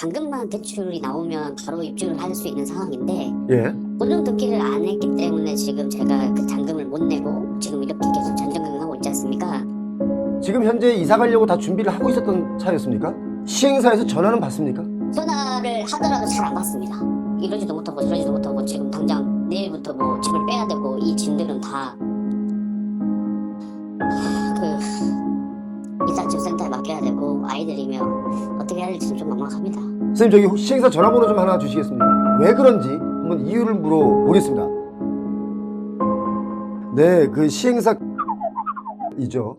잔금만 대출이 나오면 바로 입주를 할 수 있는 상황인데 예. 보증 등기를 안 했기 때문에 지금 제가 그 잔금을 못 내고 지금 이렇게 계속 전전긍긍 하고 있지 않습니까? 지금 현재 이사 가려고 다 준비를 하고 있었던 차였습니까? 시행사에서 전화는 받습니까? 전화를 하더라도 잘 안 받습니다. 이러지도 못하고 저러지도 못하고 지금 당장 내일부터 뭐 집을 빼야 되고 이 짐들은 다 그 이삿짐 센터에 맡겨야 되고 아이들이면 어떻게 해야 될지 좀 막막합니다. 선생님 저기 혹시 시행사 전화번호 좀 하나 주시겠습니까? 왜 그런지 한번 이유를 물어보겠습니다. 네, 그 시행사 이죠.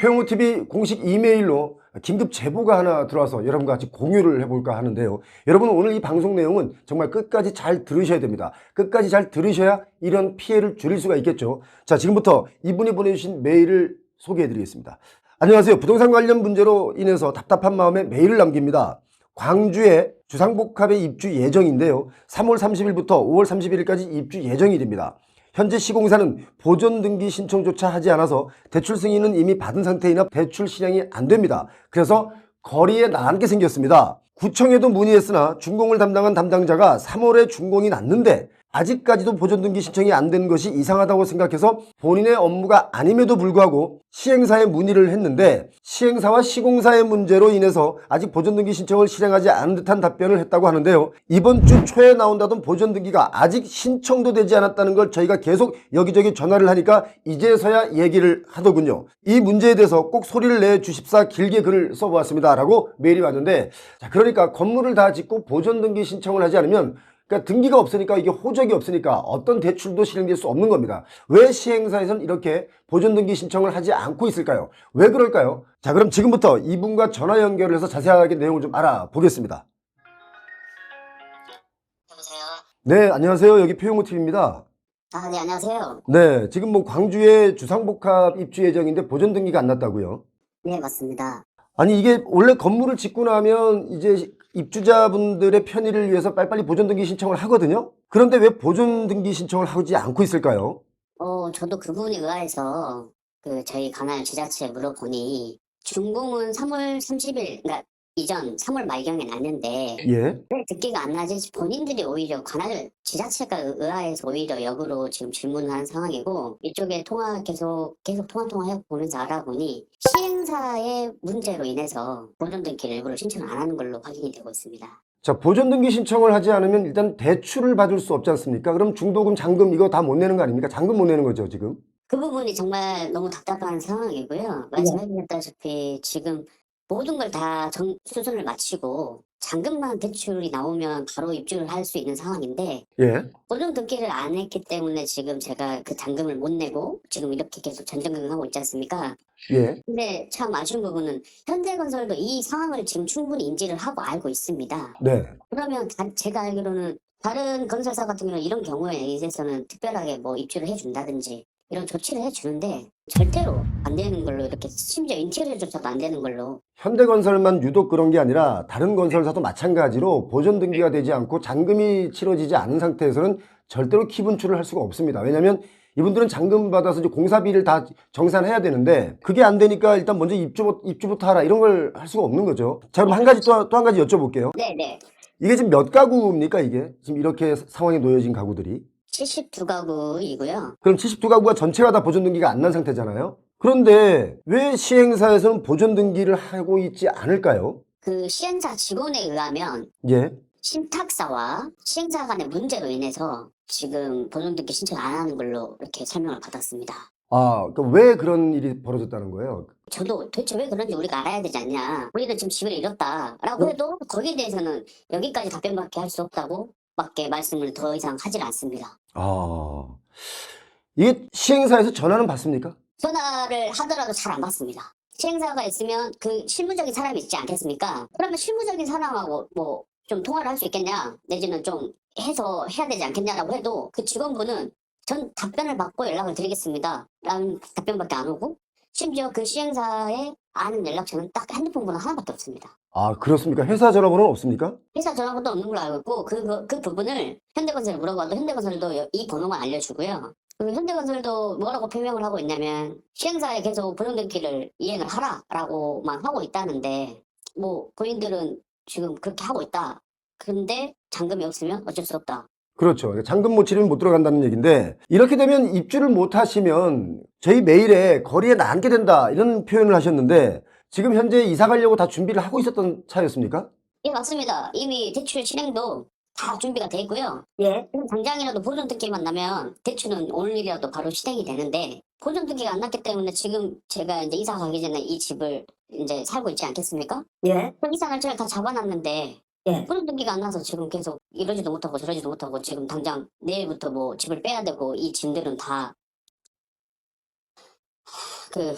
평호TV 공식 이메일로 긴급 제보가 하나 들어와서 여러분과 같이 공유를 해볼까 하는데요. 여러분 오늘 이 방송 내용은 정말 끝까지 잘 들으셔야 됩니다. 끝까지 잘 들으셔야 이런 피해를 줄일 수가 있겠죠. 자, 지금부터 이분이 보내주신 메일을 소개해 드리겠습니다. 안녕하세요. 부동산 관련 문제로 인해서 답답한 마음에 메일을 남깁니다. 광주에 주상복합의 입주 예정인데요. 3월 30일부터 5월 31일까지 입주 예정일입니다. 현재 시공사는 보존 등기 신청조차 하지 않아서 대출 승인은 이미 받은 상태이나 대출 실행이 안 됩니다. 그래서 거리에 나앉게 게 생겼습니다. 구청에도 문의했으나 준공을 담당한 담당자가 3월에 준공이 났는데 아직까지도 보존 등기 신청이 안 된 것이 이상하다고 생각해서 본인의 업무가 아님에도 불구하고 시행사에 문의를 했는데 시행사와 시공사의 문제로 인해서 아직 보존 등기 신청을 실행하지 않은 듯한 답변을 했다고 하는데요. 이번 주 초에 나온다던 보존 등기가 아직 신청도 되지 않았다는 걸 저희가 계속 여기저기 전화를 하니까 이제서야 얘기를 하더군요. 이 문제에 대해서 꼭 소리를 내 주십사 길게 글을 써보았습니다. 라고 메일이 왔는데 자, 그러니까 건물을 다 짓고 보존 등기 신청을 하지 않으면 그러니까 등기가 없으니까 이게 호적이 없으니까 어떤 대출도 실행될 수 없는 겁니다. 왜 시행사에서는 이렇게 보존 등기 신청을 하지 않고 있을까요? 왜 그럴까요? 자, 그럼 지금부터 이분과 전화 연결을 해서 자세하게 내용을 좀 알아보겠습니다. 여보세요. 네, 안녕하세요. 여기 표용호 TV입니다. 아, 네, 안녕하세요. 네, 지금 뭐 광주에 주상복합 입주 예정인데 보존 등기가 안 났다고요? 네, 맞습니다. 아니 이게 원래 건물을 짓고 나면 이제 입주자분들의 편의를 위해서 빨리빨리 보존 등기 신청을 하거든요. 그런데 왜 보존 등기 신청을 하지 않고 있을까요? 어, 저도 그 부분에 의아해서 그 저희 관할 지자체에 물어보니 준공은 3월 30일, 그러니까 이전 3월 말경에 났는데 예. 왜 듣기가 안 나지? 본인들이 오히려 관할 지자체가 의- 의아해서 오히려 역으로 지금 질문을 한 상황이고 이쪽에 통화 계속 계속 통화 통화 해 보면서 알아보니 시행사의 문제로 인해서 보존 등기를 일부러 신청을 안 하는 걸로 확인이 되고 있습니다. 자, 보존 등기 신청을 하지 않으면 일단 대출을 받을 수 없지 않습니까? 그럼 중도금, 잔금 이거 다 못 내는 거 아닙니까? 잔금 못 내는 거죠, 지금. 그 부분이 정말 너무 답답한 상황이고요. 말씀해 주셨다시피 지금 모든 걸 다 수순을 마치고 잔금만 대출이 나오면 바로 입주를 할 수 있는 상황인데 예. 보증 등기를 안 했기 때문에 지금 제가 그 잔금을 못 내고 지금 이렇게 계속 전전긍긍하고 있지 않습니까? 예. 근데 참 아쉬운 부분은 현대건설도 이 상황을 지금 충분히 인지를 하고 알고 있습니다. 네. 그러면 다- 제가 알기로는 다른 건설사 같은 경우는 이런 경우에 있어서는 특별하게 뭐 입주를 해준다든지 이런 조치를 해주는데 절대로 안 되는 걸로 이렇게 심지어 인테리어조차도 안 되는 걸로 현대건설만 유독 그런 게 아니라 다른 건설사도 마찬가지로 보존 등기가 되지 않고 잔금이 치러지지 않은 상태에서는 절대로 키분출을 할 수가 없습니다. 왜냐하면 이분들은 잔금 받아서 이제 공사비를 다 정산해야 되는데 그게 안 되니까 일단 먼저 입주, 입주부터 하라 이런 걸 할 수가 없는 거죠. 자 그럼 한 가지 또또한 가지 여쭤볼게요. 네네 이게 지금 몇 가구입니까 이게? 지금 이렇게 상황에 놓여진 가구들이? 72가구이고요. 그럼 72가구가 전체가 다 보존 등기가 안 난 상태잖아요. 그런데 왜 시행사에서는 보존 등기를 하고 있지 않을까요? 그 시행사 직원에 의하면 예. 신탁사와 시행사 간의 문제로 인해서 지금 보존 등기 신청 안 하는 걸로 이렇게 설명을 받았습니다. 아, 그왜 그런 일이 벌어졌다는 거예요? 저도 도대체 왜 그런지 우리가 알아야 되지 않냐. 우리는 지금 집을 잃었다라고 네. 해도 거기에 대해서는 여기까지 답변밖에 할 수 없다고 밖에 말씀을 더 이상 하질 않습니다. 아, 이게 시행사에서 전화는 받습니까? 전화를 하더라도 잘 안 받습니다. 시행사가 있으면 그 실무적인 사람이 있지 않겠습니까? 그러면 실무적인 사람하고 뭐 좀 통화를 할 수 있겠냐, 내지는 좀 해서 해야 되지 않겠냐라고 해도 그 직원분은 전 답변을 받고 연락을 드리겠습니다. 라는 답변밖에 안 오고 심지어 그 시행사에 아는 연락처는 딱 핸드폰 번호 하나밖에 없습니다. 아, 그렇습니까? 회사 전화번호는 없습니까? 회사 전화번호 없는 걸로 알고 있고 그, 그, 그 부분을 현대건설에 물어봐도 현대건설도 이 번호만 알려주고요. 그 현대건설도 뭐라고 표명을 하고 있냐면 시행사에 계속 보존등기를 이행을 하라라고만 하고 있다는데 뭐 본인들은 지금 그렇게 하고 있다. 그런데 잔금이 없으면 어쩔 수 없다. 그렇죠. 잔금 못 치르면 못 들어간다는 얘기인데 이렇게 되면 입주를 못 하시면 저희 메일에 거리에 나앉게 된다 이런 표현을 하셨는데 지금 현재 이사 가려고 다 준비를 하고 있었던 차였습니까? 예 맞습니다. 이미 대출 실행도 다 준비가 돼 있고요. 예. 지금 당장이라도 보존 등기만 나면 대출은 오늘이라도 바로 실행이 되는데 보존 등기가 안 났기 때문에 지금 제가 이제 이사 가기 전에 이 집을 이제 살고 있지 않겠습니까? 예. 그럼 이사 날짜를 다 잡아놨는데 예. 보존등기가 안 나서 지금 계속 이러지도 못하고 저러지도 못하고 지금 당장 내일부터 뭐 집을 빼야 되고 이 짐들은 다 그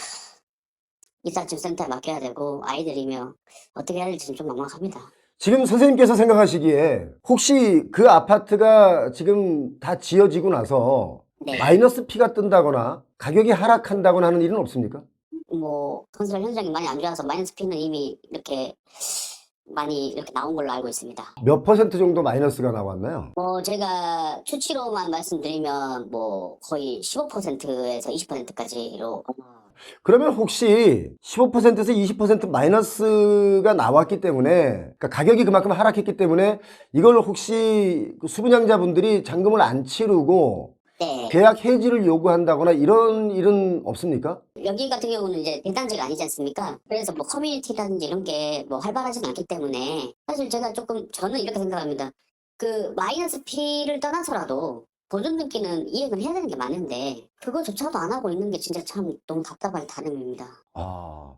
이삿짐 센터에 맡겨야 되고 아이들이며 어떻게 해야 될지 좀 막막합니다. 지금 선생님께서 생각하시기에 혹시 그 아파트가 지금 다 지어지고 나서 네. 마이너스 피가 뜬다거나 가격이 하락한다거나 하는 일은 없습니까? 뭐 건설 현장이 많이 안 좋아서 마이너스 피는 이미 이렇게 많이 이렇게 나온 걸로 알고 있습니다. 몇 퍼센트 정도 마이너스가 나왔나요? 뭐 제가 추치로만 말씀드리면 뭐 거의 15%에서 20%까지로 그러면 혹시 15%에서 20% 마이너스가 나왔기 때문에 그러니까 가격이 그만큼 하락했기 때문에 이걸 혹시 그 수분양자분들이 잔금을 안 치르고 네 계약 해지를 요구한다거나 이런 일은 없습니까? 여기 같은 경우는 이제 대단지가 아니지 않습니까? 그래서 뭐 커뮤니티라든지 이런 게 뭐 활발하지는 않기 때문에 사실 제가 조금 저는 이렇게 생각합니다. 그 마이너스 피를 떠나서라도 보존 등기는 이행을 해야 되는 게 많은데 그거조차도 안 하고 있는 게 진짜 참 너무 답답할 따름입니다. 아.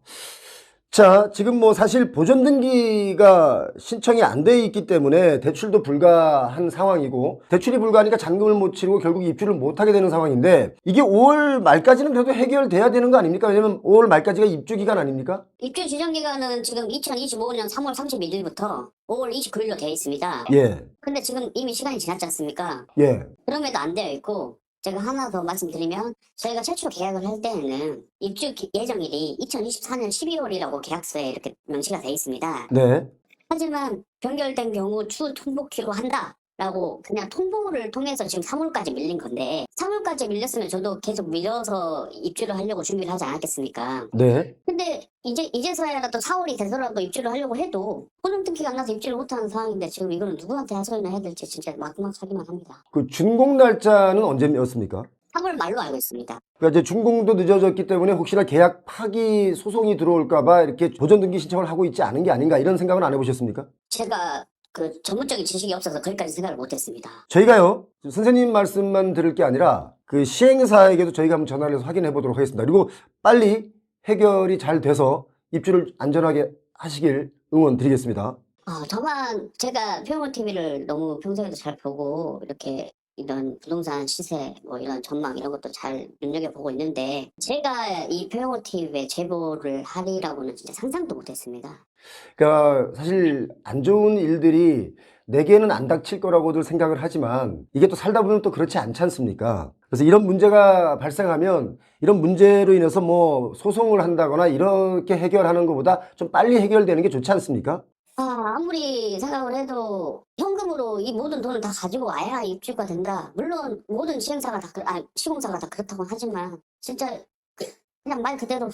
자, 지금 뭐 사실 보존 등기가 신청이 안 돼 있기 때문에 대출도 불가한 상황이고 대출이 불가하니까 잔금을 못 치르고 결국 입주를 못 하게 되는 상황인데 이게 5월 말까지는 그래도 해결돼야 되는 거 아닙니까? 왜냐면 5월 말까지가 입주 기간 아닙니까? 입주 지정 기간은 지금 2025년 3월 31일부터 5월 29일로 되어 있습니다. 예. 근데 지금 이미 시간이 지났지 않습니까? 예. 그럼에도 안 되어 있고 제가 하나 더 말씀드리면 저희가 최초 계약을 할 때는 입주 기- 예정일이 2024년 12월이라고 계약서에 이렇게 명시가 되어 있습니다. 네. 하지만 변결된 경우 추후 통보키로 한다 라고 그냥 통보를 통해서 지금 3월까지 밀린 건데 3월까지 밀렸으면 저도 계속 밀어서 입주를 하려고 준비를 하지 않았겠습니까? 네. 근데 이제 이제서야라도 4월이 돼서라도 입주를 하려고 해도 보존 등기가 안 나서 입주를 못하는 상황인데 지금 이거는 누구한테 하소연을 해야 될지 진짜 막막하기만 합니다. 그 준공 날짜는 언제였습니까? 3월 말로 알고 있습니다. 그러니까 이제 준공도 늦어졌기 때문에 혹시나 계약 파기 소송이 들어올까봐 이렇게 보존 등기 신청을 하고 있지 않은 게 아닌가 이런 생각은 안 해보셨습니까? 제가 그 전문적인 지식이 없어서 거기까지 생각을 못했습니다. 저희가요 선생님 말씀만 들을 게 아니라 그 시행사에게도 저희가 한번 전화를 해서 확인해 보도록 하겠습니다. 그리고 빨리 해결이 잘 돼서 입주를 안전하게 하시길 응원 드리겠습니다. 아, 저만 제가 표현원 TV를 너무 평소에도 잘 보고 이렇게 이런 부동산 시세 뭐 이런 전망 이런 것도 잘 눈여겨보고 있는데 제가 이 표현원 TV에 제보를 하리라고는 진짜 상상도 못했습니다. 그러니까 사실 안 좋은 일들이 내게는 안 닥칠 거라고들 생각을 하지만 이게 또 살다 보면 또 그렇지 않지 않습니까? 그래서 이런 문제가 발생하면 이런 문제로 인해서 뭐 소송을 한다거나 이렇게 해결하는 것보다 좀 빨리 해결되는 게 좋지 않습니까? 아, 아무리 생각을 해도 현금으로 이 모든 돈을 다 가지고 와야 입주가 된다. 물론 모든 시행사가 다, 그, 아, 시공사가 다 그렇다고 하지만 진짜 그- 그냥 말 그대로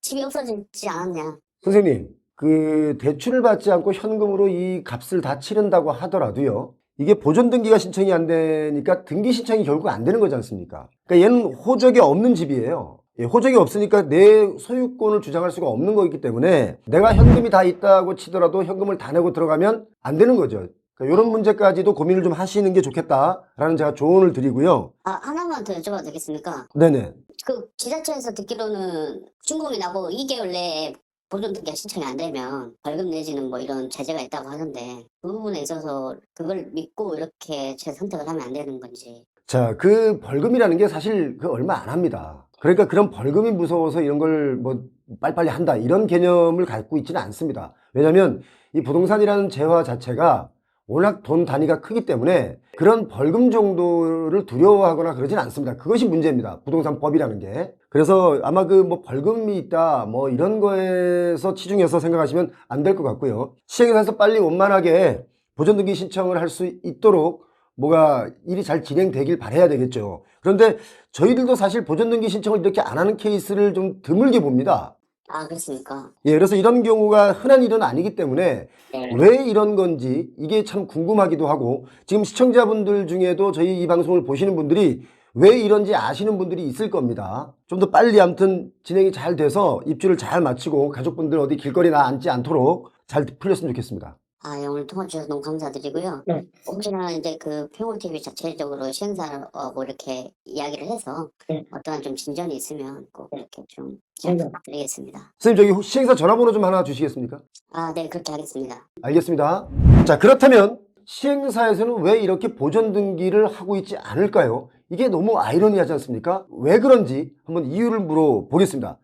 집이 없어지지 않았냐. 선생님, 그 대출을 받지 않고 현금으로 이 값을 다 치른다고 하더라도요. 이게 보존 등기가 신청이 안 되니까 등기 신청이 결국 안 되는 거지 않습니까? 그러니까 얘는 호적이 없는 집이에요. 예, 호적이 없으니까 내 소유권을 주장할 수가 없는 거기 때문에 내가 현금이 다 있다고 치더라도 현금을 다 내고 들어가면 안 되는 거죠. 그러니까 이런 문제까지도 고민을 좀 하시는 게 좋겠다라는 제가 조언을 드리고요. 아, 하나만 더 여쭤봐도 되겠습니까? 네네. 그 지자체에서 듣기로는 준공이 나고 2개월 내에 보존 등기가 신청이 안 되면 벌금 내지는 뭐 이런 제재가 있다고 하는데 그 부분에 있어서 그걸 믿고 이렇게 제 선택을 하면 안 되는 건지 자, 그 벌금이라는 게 사실 그 얼마 안 합니다. 그러니까 그런 벌금이 무서워서 이런 걸 뭐 빨리빨리 한다 이런 개념을 갖고 있지는 않습니다. 왜냐하면 이 부동산이라는 재화 자체가 워낙 돈 단위가 크기 때문에 그런 벌금 정도를 두려워하거나 그러진 않습니다. 그것이 문제입니다. 부동산 법이라는 게. 그래서 아마 그 뭐 벌금이 있다 뭐 이런 거에서 치중해서 생각하시면 안 될 것 같고요. 시행사에서 빨리 원만하게 보존등기 신청을 할 수 있도록 뭐가 일이 잘 진행되길 바라야 되겠죠. 그런데 저희들도 사실 보존등기 신청을 이렇게 안 하는 케이스를 좀 드물게 봅니다. 아 그렇습니까? 예, 그래서 이런 경우가 흔한 일은 아니기 때문에 네. 왜 이런 건지 이게 참 궁금하기도 하고 지금 시청자분들 중에도 저희 이 방송을 보시는 분들이 왜 이런지 아시는 분들이 있을 겁니다. 좀 더 빨리 아무튼 진행이 잘 돼서 입주를 잘 마치고 가족분들 어디 길거리나 앉지 않도록 잘 풀렸으면 좋겠습니다. 아, 예, 오늘 통화 주셔서 너무 감사드리고요. 네. 혹시나 이제 그 평온TV 자체적으로 시행사하고 이렇게 이야기를 해서 네. 어떠한 좀 진전이 있으면 꼭 이렇게 좀 네. 부탁드리겠습니다. 선생님 저기 시행사 전화번호 좀 하나 주시겠습니까? 아, 네, 그렇게 하겠습니다. 알겠습니다. 자, 그렇다면 시행사에서는 왜 이렇게 보존 등기를 하고 있지 않을까요? 이게 너무 아이러니하지 않습니까? 왜 그런지 한번 이유를 물어보겠습니다.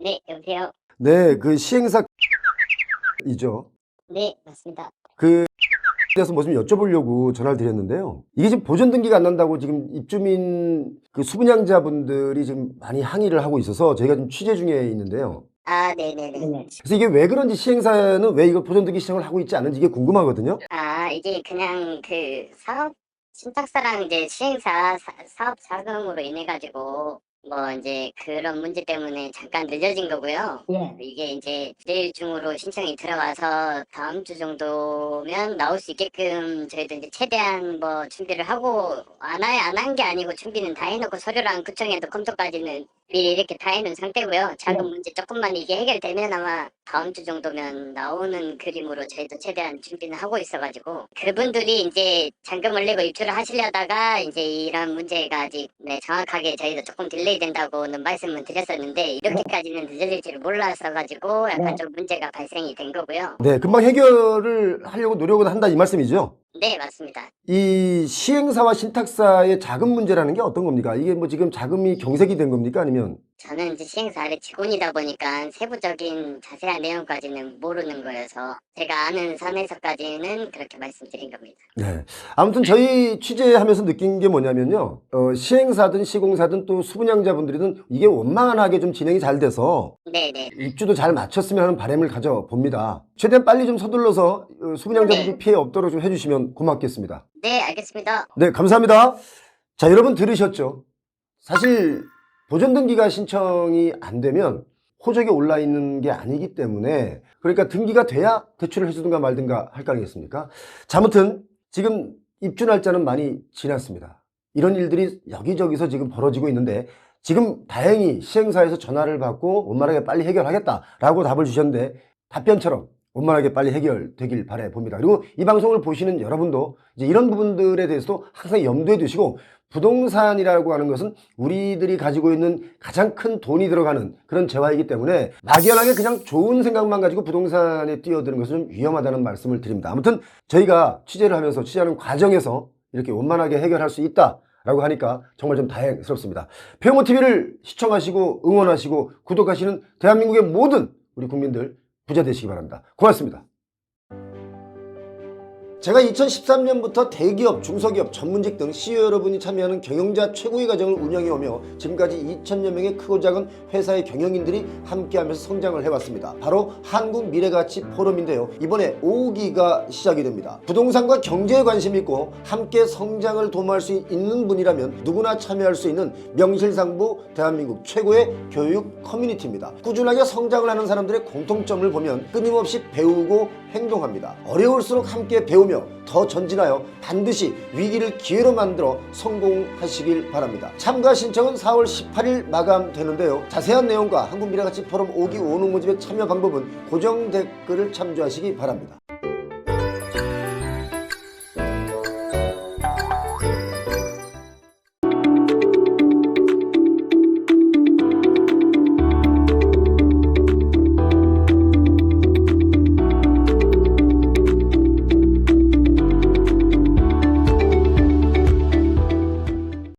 네, 여보세요. 네, 그 시행사 이죠. 네, 맞습니다. 그 대해서 뭐 좀 여쭤보려고 전화를 드렸는데요. 이게 지금 보존 등기가 안 난다고 지금 입주민 그 수분양자분들이 지금 많이 항의를 하고 있어서 저희가 지금 취재 중에 있는데요. 아, 네네네. 네네. 그래서 이게 왜 그런지 시행사는 왜 이거 보존 등기 신청을 하고 있지 않은지 이게 궁금하거든요. 아, 이게 그냥 그 사업 신탁사랑 이제 시행사 사, 사업 자금으로 인해 가지고 뭐 이제 그런 문제 때문에 잠깐 늦어진 거고요. 예. 이게 이제 내일 중으로 신청이 들어와서 다음 주 정도면 나올 수 있게끔 저희도 이제 최대한 뭐 준비를 하고 안해안한 게 아니고 준비는 다 해놓고 서류랑 구청에도 검토까지는 미리 이렇게 다 해놓은 상태고요. 작은 네. 문제 조금만 이게 해결되면 아마 다음 주 정도면 나오는 그림으로 저희도 최대한 준비는 하고 있어가지고 그분들이 이제 잔금을 내고 입주를 하시려다가 이제 이런 문제가 아직 네, 정확하게 저희도 조금 딜레이 된다고는 말씀을 드렸었는데 이렇게까지는 늦어질 줄 몰랐어가지고 약간 네. 좀 문제가 발생이 된 거고요. 네, 금방 해결을 하려고 노력은 한다 이 말씀이죠. 네 맞습니다. 이 시행사와 신탁사의 자금 문제라는 게 어떤 겁니까? 이게 뭐 지금 자금이 경색이 된 겁니까? 아니면 저는 이제 시행사 아래 직원이다 보니까 세부적인 자세한 내용까지는 모르는 거여서 제가 아는 선에서까지는 그렇게 말씀드린 겁니다. 네. 아무튼 저희 취재하면서 느낀 게 뭐냐면요. 어, 시행사든 시공사든 또 수분양자분들이든 이게 원만하게 좀 진행이 잘 돼서 네네. 입주도 잘 마쳤으면 하는 바람을 가져봅니다. 최대한 빨리 좀 서둘러서 어, 수분양자분들 피해 없도록 좀 해주시면 고맙겠습니다. 네 알겠습니다. 네, 감사합니다. 자, 여러분 들으셨죠? 사실 보존 등기가 신청이 안 되면 호적에 올라 있는 게 아니기 때문에 그러니까 등기가 돼야 대출을 해주든가 말든가 할 거 아니겠습니까? 자, 아무튼 지금 입주 날짜는 많이 지났습니다. 이런 일들이 여기저기서 지금 벌어지고 있는데 지금 다행히 시행사에서 전화를 받고 원만하게 빨리 해결하겠다라고 답을 주셨는데 답변처럼 원만하게 빨리 해결되길 바래 봅니다. 그리고 이 방송을 보시는 여러분도 이제 이런 부분들에 대해서도 항상 염두에 두시고 부동산이라고 하는 것은 우리들이 가지고 있는 가장 큰 돈이 들어가는 그런 재화이기 때문에 막연하게 그냥 좋은 생각만 가지고 부동산에 뛰어드는 것은 좀 위험하다는 말씀을 드립니다. 아무튼 저희가 취재를 하면서 취재하는 과정에서 이렇게 원만하게 해결할 수 있다 라고 하니까 정말 좀 다행스럽습니다. 표모TV를 시청하시고 응원하시고 구독하시는 대한민국의 모든 우리 국민들 부자 되시기 바랍니다. 고맙습니다. 제가 2013년부터 대기업, 중소기업, 전문직 등 CEO 여러분이 참여하는 경영자 최고의 과정을 운영해 오며 지금까지 2천여 명의 크고 작은 회사의 경영인들이 함께하면서 성장을 해왔습니다. 바로 한국 미래가치 포럼인데요. 이번에 5기가 시작이 됩니다. 부동산과 경제에 관심 있고 함께 성장을 도모할 수 있는 분이라면 누구나 참여할 수 있는 명실상부 대한민국 최고의 교육 커뮤니티입니다. 꾸준하게 성장을 하는 사람들의 공통점을 보면 끊임없이 배우고 행동합니다. 어려울수록 함께 배우며 더 전진하여 반드시 위기를 기회로 만들어 성공하시길 바랍니다. 참가 신청은 4월 18일 마감되는데요. 자세한 내용과 한국미래가치 포럼 5기 5능 모집의 참여 방법은 고정 댓글을 참조하시기 바랍니다.